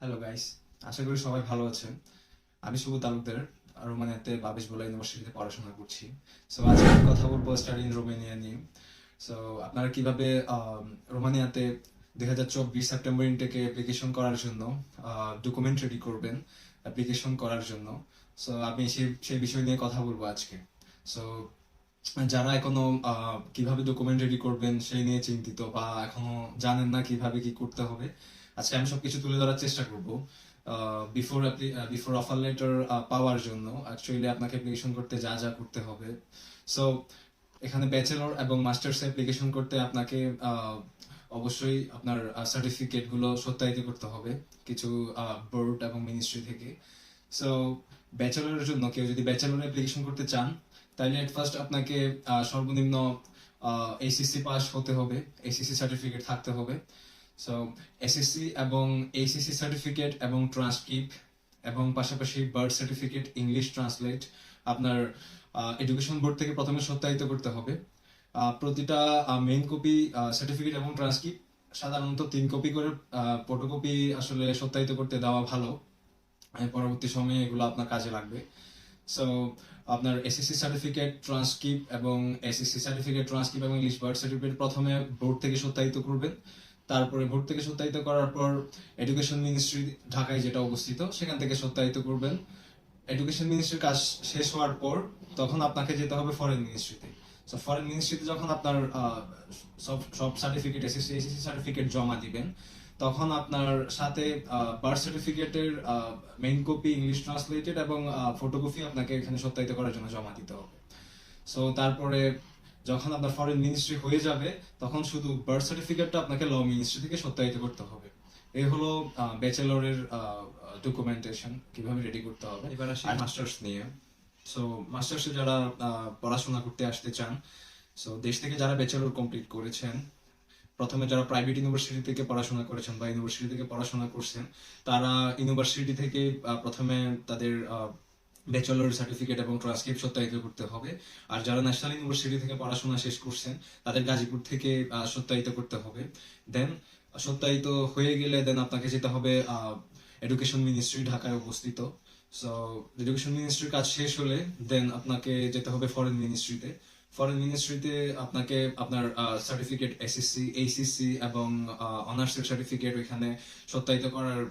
Hello guys আশা করি সবাই ভালো আছেন। আমি শুভ তালুকদার রোমানিয়াতে বাবিশ বোলা ইউনিভার্সিটিতে পড়াশোনা করছি। সো আজকে আমি কথা বলব স্টাডি ইন রোমানিয়া নিয়ে। সো আপনারা কীভাবে রোমানিয়াতে দুই হাজার চব্বিশ সেপ্টেম্বর ইনটেকে অ্যাপ্লিকেশন করার জন্য ডকুমেন্ট রেডি করবেন অ্যাপ্লিকেশন করার জন্য। সো আমি সেই সেই বিষয় নিয়ে কথা বলব আজকে। সো যারা এখনও কীভাবে ডকুমেন্ট রেডি করবেন সেই নিয়ে চিন্তিত বা এখনও জানেন না কীভাবে কি করতে হবে আজকে আমি সবকিছু তুলে ধরার চেষ্টা করব। বিফোর বিফোর অফার লেটার পাওয়ার জন্য অ্যাকচুয়ালি আপনাকে অ্যাপ্লিকেশন করতে যা যা করতে হবে। সো এখানে ব্যাচেলর এবং মাস্টার্স অ্যাপ্লিকেশন করতে আপনাকে অবশ্যই আপনার সার্টিফিকেটগুলো সত্যায়িত করতে হবে, কিছু বোর্ড এবং মিনিস্ট্রি থেকে। সো ব্যাচেলরের জন্য, কেউ যদি ব্যাচেলর অ্যাপ্লিকেশন করতে চান, তাহলে এট ফার্স্ট আপনাকে সর্বনিম্ন এসিসি পাস হতে হবে এসিসি সার্টিফিকেট থাকতে হবে। সো এসএসসি এবং এইসিসি সার্টিফিকেট এবং ট্রান্সক্রিপ্ট এবং পাশাপাশি বার্থ সার্টিফিকেট ইংলিশ ট্রান্সলেট আপনার এডুকেশন বোর্ড থেকে প্রথমে সত্যায়িত করতে হবে। প্রতিটা মেইন কপি সার্টিফিকেট এবং ট্রান্সক্রিপ্ট সাধারণত তিন কপি করে ফটোকপি আসলে সত্যায়িত করতে দেওয়া ভালো। পরবর্তী সময়ে এগুলো আপনার কাজে লাগবে। সো আপনার এসএসসি সার্টিফিকেট ট্রান্সক্রিপ্ট এবং এসএসসি সার্টিফিকেট ট্রান্সক্রিপ্ট এবং ইংলিশ বার্থ সার্টিফিকেট প্রথমে বোর্ড থেকে সত্যায়িত করবেন। তারপরে থেকে সত্যায়িত করার পর এডুকেশন মিনিস্ট্রি ঢাকায় যেটা অবস্থিত, সেখান থেকে সত্যায়িত করবেন। এডুকেশন মিনিস্ট্রির কাজ শেষ হওয়ার পর তখন আপনাকে যেতে হবে ফরেন মিনিস্ট্রিতে সো ফরেন মিনিস্ট্রিতে যখন আপনার সব সব সার্টিফিকেট এসএসসি এসএসসি সার্টিফিকেট জমা দিবেন, তখন আপনার সাথে বার্থ সার্টিফিকেটের মেইন কপি ইংলিশ ট্রান্সলেটেড এবং ফটোকপি আপনাকে এখানে সত্যায়িত করার জন্য জমা দিতে হবে। সো তারপরে যখন আপনার ফরেন মিনিস্ট্রি হয়ে যাবে তখন শুধু বার্থ সার্টিফিকেটটা আপনাকে ল মিনিস্ট্রি থেকে সত্যায়িত করতে হবে। এই হলো ব্যাচেলরের ডকুমেন্টেশন কীভাবে রেডি করতে হবে। এবার আসি মাস্টার্স নিয়ে। সো মাস্টার্সে যারা পড়াশোনা করতে আসতে চান সো দেশ থেকে যারা ব্যাচেলর কমপ্লিট করেছেন প্রথমে যারা প্রাইভেট ইউনিভার্সিটি থেকে পড়াশোনা করেছেন বা ইউনিভার্সিটি থেকে পড়াশোনা করছেন তারা ইউনিভার্সিটি থেকে প্রথমে তাদের ব্যাচেলর সার্টিফিকেট এবং ট্রান্সক্রিপ্ট সত্যায়িত করতে হবে। আর যারা ন্যাশনাল ইউনিভার্সিটি থেকে পড়াশোনা শেষ করছেন, তাদের গাজীপুর থেকে সত্যায়িত করতে হবে। দেন সত্যায়িত হয়ে গেলে দেন আপনাকে যেতে হবে এডুকেশন মিনিস্ট্রি ঢাকায় অবস্থিত। সো এডুকেশন মিনিস্ট্রির কাজ শেষ হলে দেন আপনাকে যেতে হবে ফরেন মিনিস্ট্রিতে ফরেন মিনিস্ট্রিতে আপনাকে আপনার সার্টিফিকেট এসএসসি এইসিসি এবং অনার্সের সার্টিফিকেট ওইখানে সত্যায়িত করার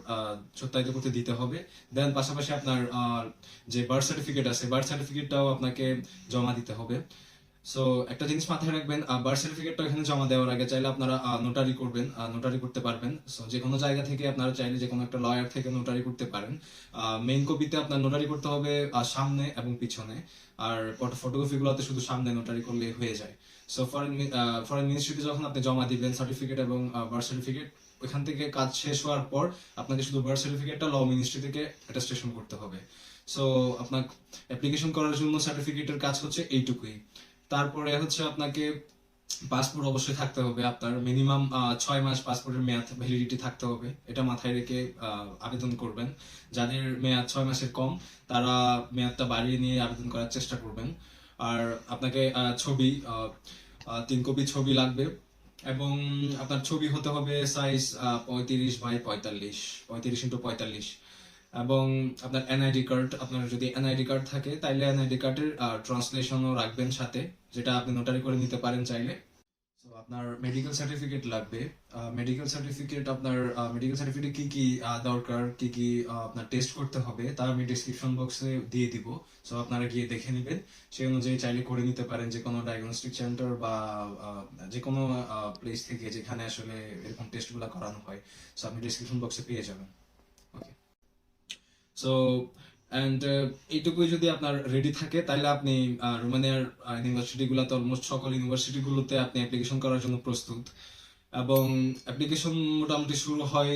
সত্যায়িত করতে দিতে হবে। দেন পাশাপাশি আপনার যে বার্থ সার্টিফিকেট আছে বার্থ সার্টিফিকেটটাও আপনাকে জমা দিতে হবে। সো একটা জিনিস মাথায় রাখবেন বার্থ সার্টিফিকেটটা এখানে জমা দেওয়ার আগে চাইলে আপনারা নোটারি করবেন নোটারি করতে পারবেন। সো যে কোনো জায়গা থেকে আপনারা চাইলে যে কোনো একটা লয়ার থেকে নোটারি করতে পারেন। মেইন কপিতে আপনার নোটারি করতে হবে সামনে এবং পিছনে। আর ফটোকপি গুলোতে শুধু সামনে নোটারি করলে হয়ে যায়। সো ফরেন ফরেন মিনিস্ট্রিতে যখন আপনি জমা দিবেন সার্টিফিকেট এবং বার্থ সার্টিফিকেট ওইখান থেকে কাজ শেষ হওয়ার পর আপনাকে শুধু বার্থ সার্টিফিকেটটা ল মিনিস্ট্রি থেকে অ্যাটাস্টেশন করতে হবে। সো আপনার অ্যাপ্লিকেশন করার জন্য সার্টিফিকেটের কাজ হচ্ছে এইটুকুই। তারপরে হচ্ছে আপনাকে পাসপোর্ট অবশ্যই থাকতে হবে। আপনার মিনিমাম ছয় মাস পাসপোর্টের মেয়াদ ভ্যালিডিটি থাকতে হবে। এটা মাথায় রেখে আবেদন করবেন। যাদের মেয়াদ ছয় মাসের কম, তারা মেয়াদটা বাড়িয়ে নিয়ে আবেদন করার চেষ্টা করবেন। আর আপনাকে ছবি তিন কপি ছবি লাগবে এবং আপনার ছবি হতে হবে সাইজ পঁয়ত্রিশ বাই পঁয়তাল্লিশ, পঁয়ত্রিশ ইন্টু পঁয়তাল্লিশ। এবং আপনার এনআইডি কার্ড আপনার যদি এনআইডি কার্ড থাকে, তাইলে এনআইডি কার্ডের ট্রান্সলেশনও রাখবেন সাথে। যেটা আপনি নোটারি করে নিতে পারেন চাইলে। আপনার মেডিকেল সার্টিফিকেট লাগবে। মেডিকেল সার্টিফিকেট আপনার মেডিকেল সার্টিফিকেট কি কি দরকার, কি কি আপনার টেস্ট করতে হবে, তা আমি ডিসক্রিপশন বক্সে দিয়ে দিব। সো আপনারা গিয়ে দেখে নেবেন। সেই অনুযায়ী চাইলে করে নিতে পারেন যে কোনো ডায়াগনস্টিক সেন্টার বা যে কোনো প্লেস থেকে যেখানে আসলে এরকম টেস্টগুলো করানো হয়। সো আপনি ডিসক্রিপশন বক্সে পেয়ে যাবেন। ওকে সো অ্যান্ড এইটুকুই যদি আপনার রেডি থাকে তাহলে আপনি রোমানিয়ার ইউনিভার্সিটি গুলোতে অলমোস্ট সকল ইউনিভার্সিটি গুলোতে আপনি অ্যাপ্লিকেশন করার জন্য প্রস্তুত। এবং অ্যাপ্লিকেশন মোটামুটি শুরু হয়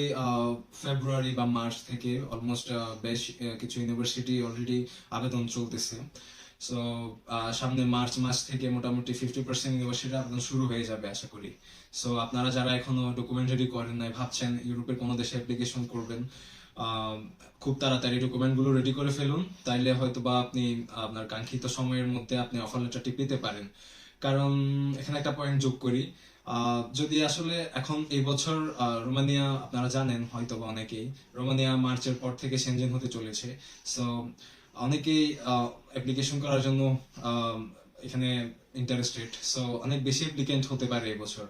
ফেব্রুয়ারি বা মার্চ থেকে। অলমোস্ট বেশ কিছু ইউনিভার্সিটি অলরেডি আবেদন চলতেছে। সো সামনে মার্চ মাস থেকে মোটামুটি ফিফটি পার্সেন্ট ইউনিভার্সিটি আবেদন শুরু হয়ে যাবে, আশা করি। সো আপনারা যারা এখনও রেডি করেন নাই, ভাবছেন ইউরোপের কোনো দেশে অ্যাপ্লিকেশন করবেন খুব তাড়াতাড়ি ডকুমেন্টগুলো রেডি করে ফেলুন। তাইলে হয়তো বা আপনি, আপনার কাঙ্ক্ষিত সময়ের মধ্যে আপনি অফার লেটারটি পেতে পারেন। কারণ, এখানে একটা পয়েন্ট যোগ করি। যদি আসলে এখন এই বছর রোমানিয়া, আপনারা জানেন হয়তো বা অনেকেই, রোমানিয়া মার্চের পর থেকে সেনজেন হতে চলেছে। সো অনেকেই অ্যাপ্লিকেশন করার জন্য এখানে ইন্টারেস্টেড সো অনেক বেশি অ্যাপ্লিকেন্ট হতে পারে এবছর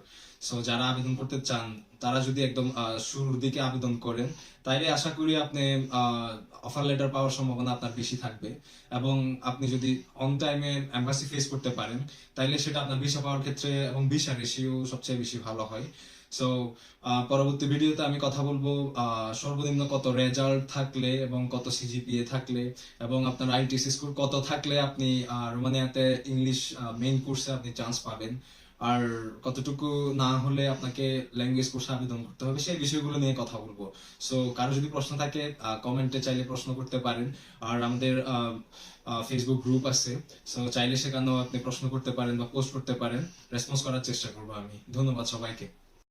সো যারা আবেদন করতে চান, তারা যদি একদম শুরুর দিকে আবেদন করেন, তাইলে আশা করি আপনি অফার লেটার পাওয়ার সম্ভাবনা আপনার বেশি থাকবে। এবং আপনি যদি অন টাইমে এম্বাসি ফেস করতে পারেন, তাইলে সেটা আপনার ভিসা পাওয়ার ক্ষেত্রে এবং ভিসা রেশিও সবচেয়ে বেশি ভালো হয়। সো পরবর্তী ভিডিওতে আমি কথা বলব সর্বনিম্ন কত রেজাল্ট থাকলে এবং কত সিজিপিএ থাকলে এবং আপনার আইটিসি স্কোর কত থাকলে আপনি রোমানিয়াতে ইংলিশ মেইন কোর্সে আপনি চান্স পাবেন। আর কতটুকু না হলে আপনাকে ল্যাঙ্গুয়েজ কোর্সে আবেদন করতে হবে, সেই বিষয়গুলো নিয়ে কথা বলব। সো কারও যদি প্রশ্ন থাকে কমেন্টে চাইলে প্রশ্ন করতে পারেন। আর আমাদের ফেসবুক গ্রুপ আছে। সো চাইলে সেখানেও আপনি প্রশ্ন করতে পারেন বা পোস্ট করতে পারেন। রেসপন্স করার চেষ্টা করব আমি। ধন্যবাদ সবাইকে।